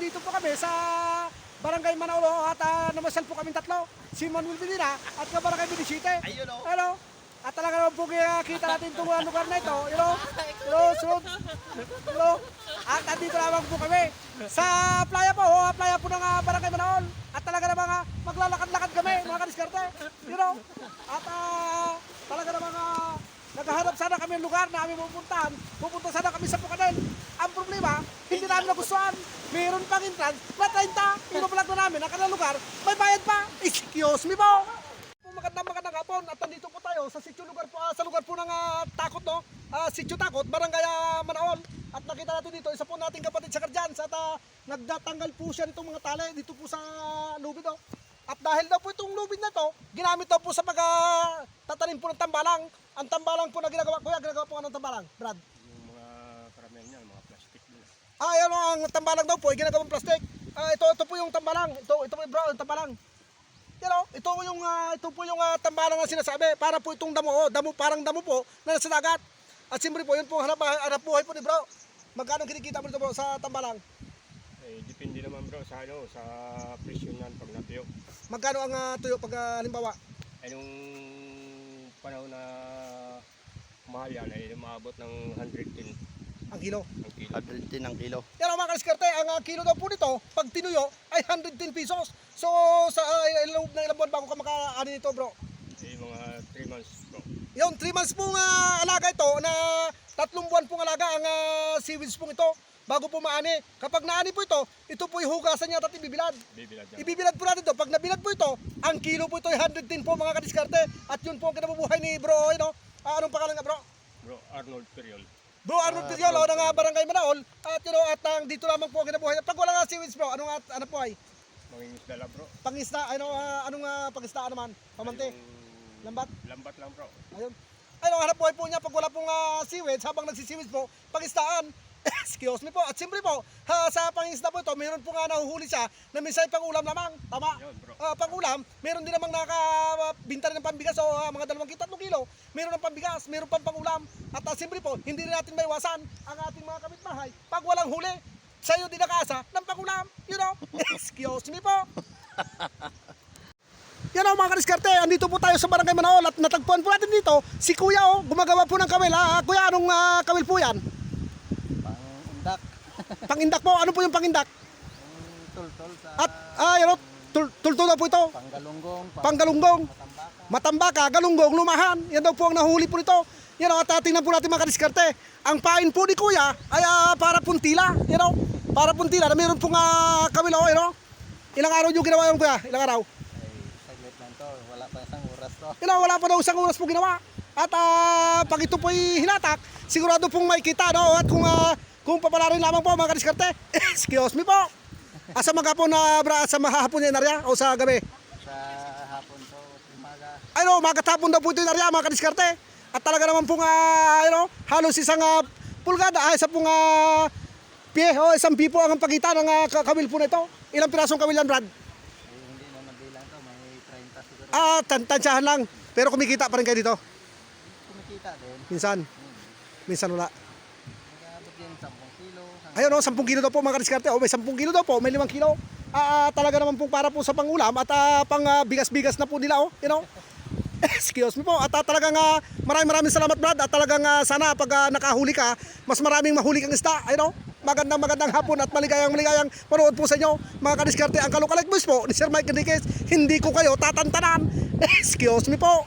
andito po kami sa Barangay Manolo at uh, namasyal po kami tatlo. Si Manuel Medina at ka Barangay Binisite. Ayun o. Hello. At talaga naman po kaya kita natin itong uh, lugar na ito. Hello. Hello, sunod. Hello. At andito lamang po kami sa playa po. Oh, playa po ng uh, Barangay Manol. At talaga naman uh, maglalakad-lakad kami mga kadiskarte. You know. At uh, talaga naman uh, naghahanap sana kami ng lugar na aming pupuntahan. Pupunta sana kami sa Pukanen. Ang problema, namin nagustuhan. Mayroon pang entrance na 30. Ibabalag na namin ang kanilang lugar. May bayad pa. Excuse me po. Magandang magandang hapon at nandito po tayo sa sitio lugar po ah, sa lugar po ng ah, Takot no. Ah, sitio Takot, Barangay ah, Manaon. At nakita natin dito isa po nating kapatid sa Karjan sa uh, nagdatanggal po siya nitong mga tali dito po sa lubid no. At dahil daw po itong lubid na to, ginamit daw po sa pag ah, tatanim po ng tambalang. Ang tambalang po na ginagawa, kuya, ginagawa po anong tambalang, Brad? Yung mga karamihan niya, mga plastic din. Ah, yan ang tambalang daw po, ay ginagawang plastic. Ah, ito, ito po yung tambalang. Ito, ito po yung brown, tambalang. Yan o, ito po yung, ah, ito po yung ah, tambalang na sinasabi. Para po itong damo, oh, damo, parang damo po na nasa dagat. At siyempre po, yun po hanap, hanap buhay po ni bro. Magkano kinikita mo dito bro sa tambalang? Eh, depende naman bro sa ano, sa presyo niyan pag natuyo. Magkano ang ah, tuyo pag ah, halimbawa? Ay nung panahon na mahal yan ay umabot ng 110 Ang kilo. ang kilo. 110 ang kilo. Yan mga kaliskarte, ang ah, kilo daw po nito, pag tinuyo, ay 110 pesos. So, sa uh, ilang, na ilang buwan bago ka makaani nito bro? Eh, mga 3 months bro. Yung 3 months pong ah, alaga ito na tatlong buwan pong alaga ang uh, seaweeds pong ito bago po maani. Kapag naani po ito, ito po yung hugasan niya at ibibilad. Bibilad yan. Ibibilad po natin ito. Pag nabilad po ito, ang kilo po ito ay 110 po mga kadiskarte. At yun po ang kinabubuhay ni bro, you know. Ah, anong pangalan nga bro? Bro, Arnold Periol. Bro Arnold Piriolo ng ah, Barangay Manaol. At you know, at ang dito lamang po ang kinabubuhay. Pag wala nga seaweeds bro, anong at, ano po ay? Mangingisda dala bro. Pangisda, ano, ah, anong uh, pangisda naman? Pamante, Yung lambat. Lambat lang bro. Ayun. Ayun, hanap buhay po niya pag wala pong uh, seaweeds, habang nagsisiweeds po, pangistaan. Excuse me po. At siyempre po, ha, sa pangisda po ito, mayroon po nga nahuhuli siya na minsan pang ulam lamang. Tama? Yun bro. Ah, pang ulam, meron din namang nakabinta rin ng pambigas o ah, mga dalawang kilo, tatlong kilo. Meron ng pambigas, meron pang pang ulam. At uh, siyempre po, hindi rin natin maiwasan ang ating mga kapitbahay pag walang huli. Sa'yo din nakasa ng pangulam. You know? Excuse me po. Yan o mga kadiskarte, andito po tayo sa Barangay Manaol at natagpuan po natin dito si Kuya o, gumagawa po ng kawil. Ah, kuya, anong ah, kawil po yan? Pang-undak. Pangindak po, ano po yung pangindak? Tul-tul sa At, ah, yan o, tul- tultul na po ito. panggalunggong. Panggalunggong, Matambaka. matambaka, galunggong, lumahan. Yan daw po ang nahuli po nito. Yan o, at ah, tingnan po natin mga kadiskarte. Ang pain po ni Kuya ay ah, para puntila. Yan o, para puntila na mayroon pong uh, kawil o, yan o. Ilang araw yung ginawa yung Kuya? Ilang araw? Wala pa isang oras to. You know, wala pa daw isang oras po ginawa. At ah, pag ito po'y hinatak, sigurado pong may kita, no? At kung, uh, kung papalarin lamang po mga kadiskarte, excuse me po. Asa mga po na bra, sa mahahapon yan narya o sa gabi? Sa hapon to, umaga. Ay no, magatapon daw po ito yung narya mga kadiskarte. At talaga naman pong, uh, know, halos isang uh, pulgada, ay isang pong uh, pie o isang pipo ang pagitan ng uh, kawil po na ito. Ilang pirasong kawil yan, Brad? Ay, hindi na nabilang to. May 30 siguro. Ah, tan tansyahan lang. Pero kumikita pa rin kayo dito. Kumikita din. Minsan. Minsan wala. Nag-aabot din 10 kilo. Ayun o, 10 kilo daw po mga kadiskarte. O may 10 kilo daw po, may 5 kilo. Ah, ah, talaga naman po para po sa pangulam at ah, pang ah, bigas-bigas na po nila oh, you know. Excuse me po. At ah, talagang ah, maraming maraming salamat Brad. At talagang ah, sana pag ah, nakahuli ka, mas maraming mahuli kang isda. Ayun oh. Magandang magandang hapon at maligayang maligayang panood po sa inyo. Mga kadiskarte, ang Kalukalag Boys po ni Sir Mike Enriquez. Hindi ko kayo tatantanan. Excuse me po.